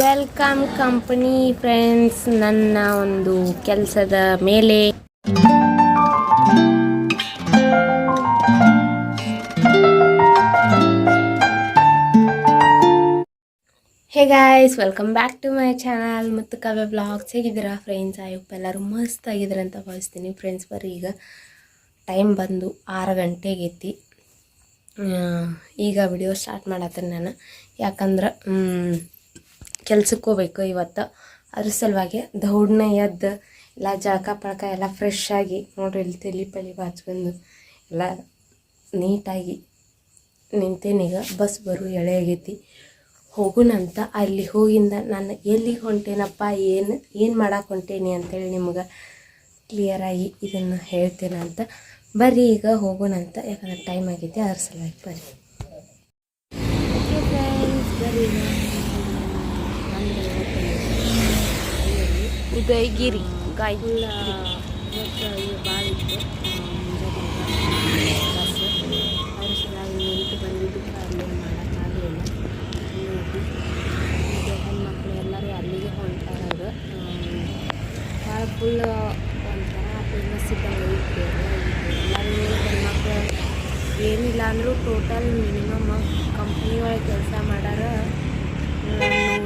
Welcome company friends ನನ್ನ ಒಂದು ಕೆಲಸದ ಮೇಲೆ. Hey guys welcome back to my channel ಮತ್ತು ಕವೆ ಬ್ಲಾಗ್ಸ್ ಹೇಗಿದ್ದೀರಾ ಫ್ರೆಂಡ್ಸ್ ಆಯಪ್ಪ ಎಲ್ಲರೂ ಮಸ್ತ್ ಆಗಿದ್ದೀರ ಭಾವಿಸ್ತೀನಿ. ಫ್ರೆಂಡ್ಸ್ ಬರೀ ಈಗ ಟೈಮ್ ಬಂದು ಆರು ಗಂಟೆಗೈತಿ. ಈಗ ವಿಡಿಯೋ ಸ್ಟಾರ್ಟ್ ಮಾಡತ್ತೀನಿ ನಾನು. ಯಾಕಂದ್ರೆ ಕೆಲ್ಸಕ್ಕೆ ಹೋಗ್ಬೇಕು ಇವತ್ತು. ಅದ್ರ ಸಲುವಾಗಿ ದೌಡ್ನ ಎದ್ದು ಎಲ್ಲ ಜಳಕ ಪಳಕ ಎಲ್ಲ ಫ್ರೆಶ್ ಆಗಿ ನೋಡ್ರಿ ಇಲ್ಲಿ ತಲೆ ಪಲಿ ಬಾಚ್ಕೊಂಡು ಎಲ್ಲ ನೀಟಾಗಿ ನಿಂತೇನೀಗ ಬಸ್ ಬರು ಎಳೆ ಆಗೈತಿ. ಹೋಗುಣಂತ ಅಲ್ಲಿ ಹೋಗಿಂದ ನಾನು ಎಲ್ಲಿಗೆ ಹೊಂಟೇನಪ್ಪ, ಏನು ಏನು ಮಾಡಕ್ಕೆ ಹೊಂಟೇನಿ ಅಂತೇಳಿ ನಿಮ್ಗೆ ಕ್ಲಿಯರಾಗಿ ಇದನ್ನು ಹೇಳ್ತೇನೆ ಅಂತ. ಬರ್ರಿ ಈಗ ಹೋಗೋಣಂತ ಯಾಕಂದ್ರೆ ಟೈಮ್ ಆಗೈತಿ, ಅದ್ರ ಸಲುವಾಗಿ ಬರ್ರಿ ಉದಯಗಿರಿ ಗಾಯ ಭಾಳ ಇತ್ತು ಬಸ್ ಅದ್ರ ಸಲುವಾಗಿ ನಿಂತು ಬಂದಿದ್ದಕ್ಕೆ ಅಲ್ಲಿ ಮಾಡೋಕ್ಕಾಗಲಿಲ್ಲ ಈಗ ಹೆಣ್ಮಕ್ಳು ಎಲ್ಲರೂ ಅಲ್ಲಿಗೆ ಹೊಂಟಾರ ಭಾಳ ಫುಲ್ ಒಂಥರ ಫೇಮಸ್ ಇದ್ದಂಗೆ ಎಲ್ಲರೂ ಹೆಣ್ಮಕ್ಳು ಏನಿಲ್ಲ ಅಂದರೂ ಟೋಟಲ್ ಮಿನಿಮಮ್ ಕಂಪ್ನಿ ಒಳಗೆ ಕೆಲಸ ಮಾಡಾರ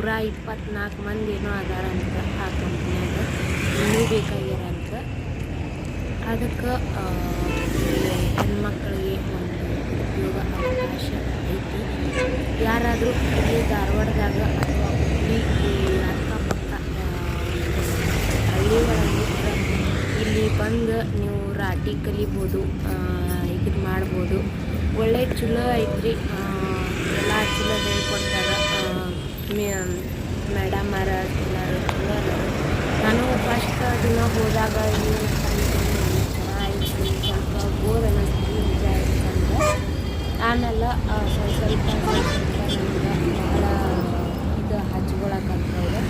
ನೂರ ಇಪ್ಪತ್ನಾಲ್ಕು ಮಂದಿ ಏನೋ ಅದಾರಂತ ಆ ಕಂಪ್ನಿಯಾಗ. ಇನ್ನೂ ಬೇಕಾಗಿರಂತ ಅದಕ್ಕೆ ಹೆಣ್ಮಕ್ಳಿಗೆ ಒಂದು ಉದ್ಯೋಗ ಅವಕಾಶ ಐತಿ. ಯಾರಾದರೂ ಇಲ್ಲಿ ಧಾರವಾಡದಾಗ ಅಥವಾ ಹುಬ್ಬಳ್ಳಿ ಅಕ್ಕಪಕ್ಕ ಹಳ್ಳಿಗಳಲ್ಲಿ ಇಲ್ಲಿ ಬಂದು ನೀವು ರಾಟಿ ಕಲಿಬೋದು ಇದು ಮಾಡ್ಬೋದು ಒಳ್ಳೆ ಚಲೋ ಐತ್ರಿ. ಎಲ್ಲ ಚಲೋ ಹೇಳ್ಕೊಡ್ತಾರೆ ಮೇಡಮ್ ಅರ ಎಲ್ಲರೂ ನಾನು ಫಸ್ಟ್ ದಿನ ಹೋದಾಗ ಏನು ಚೆನ್ನಾಗಿ ಸ್ವಲ್ಪ ಬೋರ್ ಅನ್ನಿಸ್ತು ನಿಜ ಹೇಳ್ಬೇಕಂದ್ರೆ. ಆಮೇಲೆ ಸ್ವಲ್ಪ ಸ್ವಲ್ಪ ಭಾಳ ಇದು ಹಚ್ಕೊಳಕತ್ತವ್ರು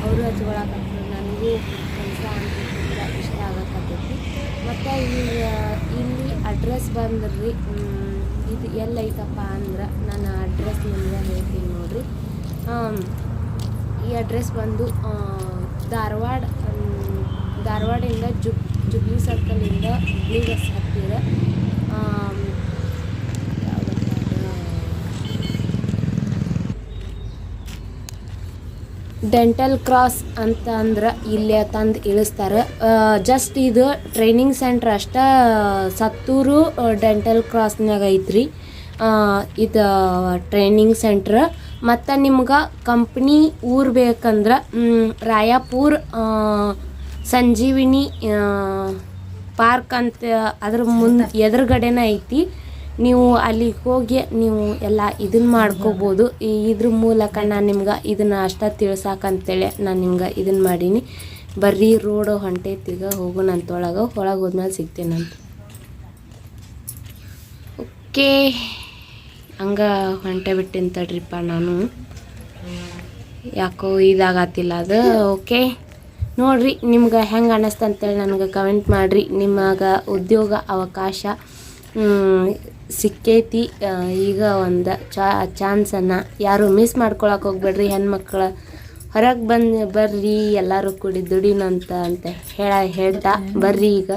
ಅವರು ಹಚ್ಕೊಳಕತ್ತವ್ರು ನನಗೂ ಕೆಲಸ ಅಂತ ಇಷ್ಟ ಆಗಕತ್ತೈತಿ. ಮತ್ತು ಈಗ ಇಲ್ಲಿ ಅಡ್ರೆಸ್ ಬಂದ್ರಿ ಮ್, ಇದು ಎಲ್ಲೈತಪ್ಪ ಅಂದ್ರೆ ನನ್ನ ಅಡ್ರೆಸ್ ನಿಮ್ಗೆ ಹೇಳ್ತೀನಿ ನೋಡ್ರಿ ಆಮ್, ಈ ಅಡ್ರೆಸ್ ಬಂದು ಧಾರವಾಡ ಧಾರವಾಡಿಂದ ಜುಬ್, ಜುಬ್ಲಿ ಸರ್ಕಲಿಂದ ಹುಬ್ಳಿ ಬಸ್ ಹತ್ತಿರ ಡೆಂಟಲ್ ಕ್ರಾಸ್ ಅಂತ ಅಂದ್ರೆ ಇಲ್ಲೇ ತಂದು ಇಳಿಸ್ತಾರೆ. ಜಸ್ಟ್ ಇದು ಟ್ರೈನಿಂಗ್ ಸೆಂಟ್ರ್ ಅಷ್ಟೇ, ಸತ್ತೂರು ಡೆಂಟಲ್ ಕ್ರಾಸ್ನಾಗ ಐತ್ರಿ. ಇದು ಟ್ರೈನಿಂಗ್ ಸೆಂಟ್ರ್ ಮತ್ತು ನಿಮ್ಗೆ ಕಂಪ್ನಿ ಊರು ಬೇಕಂದ್ರೆ ರಾಯಾಪುರ ಸಂಜೀವಿನಿ ಪಾರ್ಕ್ ಅಂತ ಅದ್ರ ಮುಂದೆ ಎದುರುಗಡೆನ ಐತಿ. ನೀವು ಅಲ್ಲಿಗೆ ಹೋಗಿ ನೀವು ಎಲ್ಲ ಇದನ್ನ ಮಾಡ್ಕೋಬೋದು. ಈ ಇದ್ರ ಮೂಲಕ ನಾನು ನಿಮ್ಗೆ ಇದನ್ನು ಅಷ್ಟ ತಿಳ್ಸಾಕಂತೇಳಿ ನಾನು ನಿಮ್ಗೆ ಇದನ್ನ ಮಾಡೀನಿ. ಬರ್ರಿ, ರೋಡು ಹೊಂಟೈತಿಗ ಹೋಗೋಣ ಅಂತೊಳಗೆ ಒಳಗೆ ಹೋದ್ಮೇಲೆ ಸಿಗ್ತೇನಂತ. ಓಕೆ ಹಂಗ ಹೊಂಟೆ ಬಿಟ್ಟಿನ ತಡ್ರಿಪ್ಪ ನಾನು. ಯಾಕೋ ಇದಾಗತ್ತಿಲ್ಲ ಅದು. ಓಕೆ. ನೋಡ್ರಿ, ನಿಮ್ಗೆ ಹೆಂಗೆ ಅನ್ನಿಸ್ತು ಅಂತೇಳಿ ನನಗೆ ಕಮೆಂಟ್ ಮಾಡಿರಿ. ನಿಮಗೆ ಉದ್ಯೋಗ ಅವಕಾಶ ಸಿಕ್ಕೈತಿ ಈಗ ಒಂದು ಚಾ, ಚಾನ್ಸನ್ನು ಯಾರು ಮಿಸ್ ಮಾಡ್ಕೊಳಕ್ಕೆ ಹೋಗ್ಬೇಡ್ರಿ ಹೆಣ್ಮಕ್ಳು ಹೊರಗೆ ಬಂದು, ಬರ್ರಿ, ಎಲ್ಲರೂ ಕೂಡಿ ದುಡಿನಂತ ಅಂತ ಹೇಳ, ಹೇಳ್ತಾ ಬರ್ರಿ ಈಗ.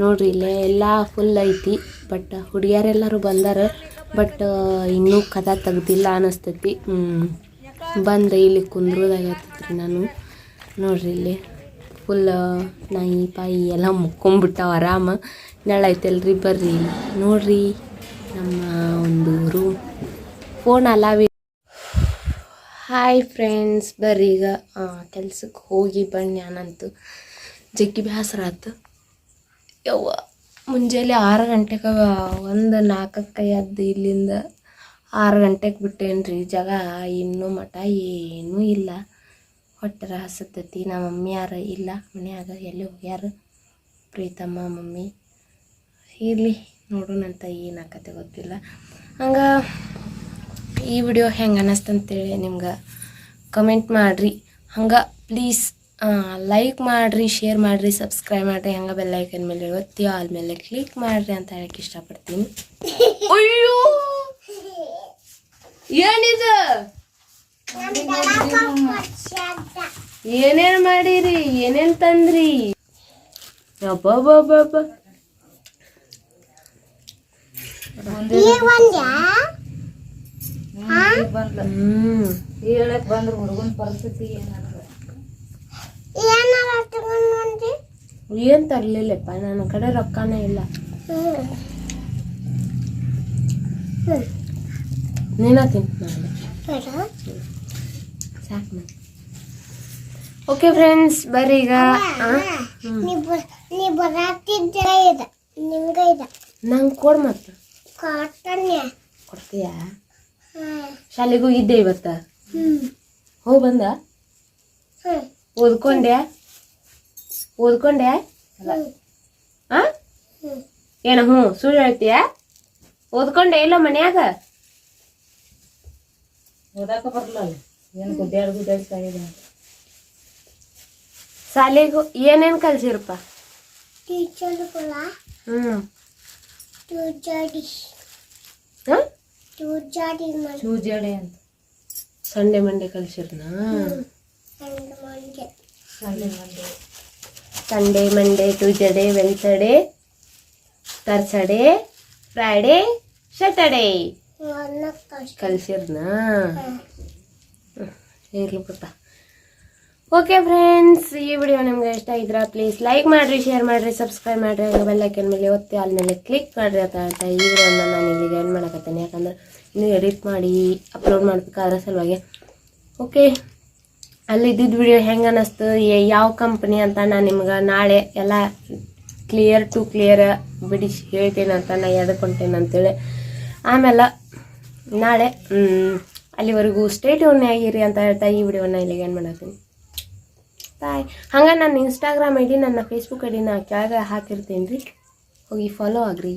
ನೋಡ್ರಿ, ಇಲ್ಲೇ ಎಲ್ಲ ಫುಲ್ ಐತಿ ಬಟ್ ಹುಡುಗಿಯರೆಲ್ಲರೂ ಬಂದಾರ. ಬಟ್ ಇನ್ನೂ ಕದ ತೆಗ್ದಿಲ್ಲ ಅನ್ನಿಸ್ತೈತಿ ಬಂದು ಇಲ್ಲಿ ಕುಂದ್ರೋದಾಗತ್ತೈತ್ರಿ ನಾನು. ನೋಡ್ರಿ ಇಲ್ಲಿ. ಫುಲ್ ನಾಯಿ, ಪಾಯಿ ಎಲ್ಲ ಮುಕ್ಕೊಂಬಿಟ್ಟಾವ ಆರಾಮ. ನೆಳೈತಲ್ರಿ ಬರ್ರಿ ನೋಡ್ರಿ ನಮ್ಮ ಒಂದು ರೂಮ್ ಫೋನ್ ಅಲಾವಿ ಹಾಯ್ ಫ್ರೆಂಡ್ಸ್ ಬರ್ರಿ ಈಗ. ಕೆಲ್ಸಕ್ಕೆ ಹೋಗಿ ಬನ್ನಿ ನಾನಂತೂ ಜಗ್ಗಿ ಬೇಸರ ಆಯ್ತು ಯವ್ವ. ಮುಂಜಾನೆ ಆರು ಗಂಟೆಗೆ, ಒಂದು ನಾಲ್ಕಕ್ಕೆ ಎದ್ದು ಇಲ್ಲಿಂದ ಆರು ಗಂಟೆಗೆ ಬಿಟ್ಟೇನ್ರಿ ಜಾಗ ಇನ್ನೂ ಮಠ ಏನೂ ಇಲ್ಲ. ಹೊಟ್ಟೆ ಹಸತೈತಿ. ನಮ್ಮ ಮಮ್ಮಿ ಯಾರು ಇಲ್ಲ. ಮನ್ಯಾಗ ಎಲ್ಲಿ ಹೋಗ್ಯಾರ? ಪ್ರೀತಮ್ಮ, ಮಮ್ಮಿ. ಇರಲಿ ನೋಡೋಣಂತ ಏನಾಕತ್ತೆ ಗೊತ್ತಿಲ್ಲ. ಹಂಗೆ ಈ ವಿಡಿಯೋ ಹೆಂಗೆ ಅನ್ನಿಸ್ತಂತೇಳಿ ನಿಮ್ಗೆ ಕಮೆಂಟ್ ಮಾಡಿರಿ. ಹಂಗೆ ಪ್ಲೀಸ್ ಲೈಕ್ ಮಾಡಿರಿ ಶೇರ್ ಮಾಡಿರಿ ಸಬ್ಸ್ಕ್ರೈಬ್ ಮಾಡಿರಿ ಹಂಗೆ ಬೆಲ್ಲೈಕನ್ ಮೇಲೆ ಒತ್ತಿ ಆಲ್ ಮೇಲೆ ಕ್ಲಿಕ್ ಮಾಡಿರಿ ಅಂತ ಹೇಳಕ್ಕೆ ಇಷ್ಟಪಡ್ತೀನಿ. ಅಯ್ಯೋ! ಏನಿದು? ಏನೇನ್ ಮಾಡಿರಿ? ಏನೇನ್ ತಂದ್ರಿ? ಅಬ್ಬಬ್ಬಬ್ಬ ಹ್ಮ್. ಹೇಳಕ್ ಬಂದ್ರ ಹುಡುಗನ ಪರಿಸ್ಥಿತಿ ಏನಾಗ ಏನ್ ತರ್ಲಿಲ್ಲಪ್ಪ ನನ್ನ ಕಡೆ ರೊಕ್ಕನೇ ಇಲ್ಲ. ನೀನ ತಿಂತೀನಿ ಸಾಕು ಓಕೆ ಫ್ರೆಂಡ್ಸ್ ಬರ್ರಿ ಈಗ. ನಂಗೆ ಕೊಡು ಮತ್ತೆ ಕೊಡ್ತೀಯಾ? ಶಾಲೆಗೆ ಹೋಗಿದ್ದೆ ಇವತ್ತ. ಹೋಗಿ ಬಂದ? ಓದ್ಕೊಂಡ್ಯಾ? ಓದ್ಕೊಂಡ್ಯಾ ಆ? ಹ್ಮ್ ಏನ ಹ್ಞೂ ಸುಳ್ಳು ಹೇಳ್ತೀಯ? ಓದ್ಕೊಂಡೆ ಇಲ್ಲ ಮನ್ಯಾಗ? ಓದಾಕ ಬರ್ಲಲ್ಲ ಏನ್ ಗುಡ್ಡ್ಯಾಡ್ ಗುಡ್ಡ್ಯಾಡ್ ಸಾಗಿದೆ ಶಾಲೆಗೆ ಏನೇನು ಕಲ್ಸಿರಪ್ಪ? ಟೀಚರ್ಗಳ ಹ್ಞೂ ಹ್ಮ್. ಹಾಂ ಟೂಜಡಿ ಮಾಡಿ ಚೂಜಡೆ ಅಂತ. Sunday Monday ಕಲ್ಸಿರ್ನಾ? Sunday Monday. ಅಲ್ಲಿ ಮಂದಿ Sunday Monday Tuesday Wednesday Thursday Friday ಕಷ್ಟ ಕಲ್ಸಿರ್ನಾ ಇರ್ಲಿ ಬಿಟ್ಟ ಓಕೆ ಫ್ರೆಂಡ್ಸ್ ಈ ವಿಡಿಯೋ ನಿಮ್ಗೆ ಇಷ್ಟ ಇದ್ರ ಪ್ಲೀಸ್ ಲೈಕ್ ಮಾಡಿರಿ ಶೇರ್ ಮಾಡಿರಿ ಸಬ್ಸ್ಕ್ರೈಬ್ ಮಾಡಿರಿ ಬೆಲ್ಲೈಕನ್ ಮೇಲೆ ಒತ್ತಿ ಅಲ್ಲಿ ಮೇಲೆ ಕ್ಲಿಕ್ ಮಾಡಿರಿ ಅಂತ ಹೇಳ್ತಾ ಈ ವಿಡಿಯೋನ ನಾನು ಇಲ್ಲಿಗೆ ಏನು ಮಾಡಕತ್ತೇನೆ. ಯಾಕಂದ್ರೆ ಇನ್ನು ಎಡಿಟ್ ಮಾಡಿ ಅಪ್ಲೋಡ್ ಮಾಡಬೇಕಾದ್ರೆ ಸಲುವಾಗಿ. ಓಕೆ ಅಲ್ಲಿ ಇದ್ದಿದ್ದು ವಿಡಿಯೋ ಹೆಂಗೆ ಅನ್ನಿಸ್ತು ಯಾವ ಕಂಪ್ನಿ ಅಂತ ನಾನು ನಿಮ್ಗೆ ನಾಳೆ ಎಲ್ಲ ಕ್ಲಿಯರ್ ಟು ಕ್ಲಿಯರ್ ಬಿಡಿಸಿ ಹೇಳ್ತೀನಿ ಅಂತ ನಾ ಎಡ್ಕೊಂತೇನೆ ಅಂತೇಳಿ. ಆಮೇಲೆ ನಾಳೆ ಅಲ್ಲಿವರೆಗೂ ಸ್ಟೇಟ್ ಆಗಿರಿ ಅಂತ ಹೇಳ್ತಾ ಈ ವಿಡಿಯೋನ ಇಲ್ಲಿಗೆ ಏನು ಮಾಡತ್ತೀನಿ ಬಾಯ್ ಹಂಗೆ ನನ್ನ ಇನ್ಸ್ಟಾಗ್ರಾಮ್ ಐ ನನ್ನ ಫೇಸ್ಬುಕ್ ಐ ಡಿನ ಕೆಳಗೆ ಹಾಕಿರ್ತೀನಿ ರೀ. ಹೋಗಿ ಫಾಲೋ ಆಗ್ರಿ.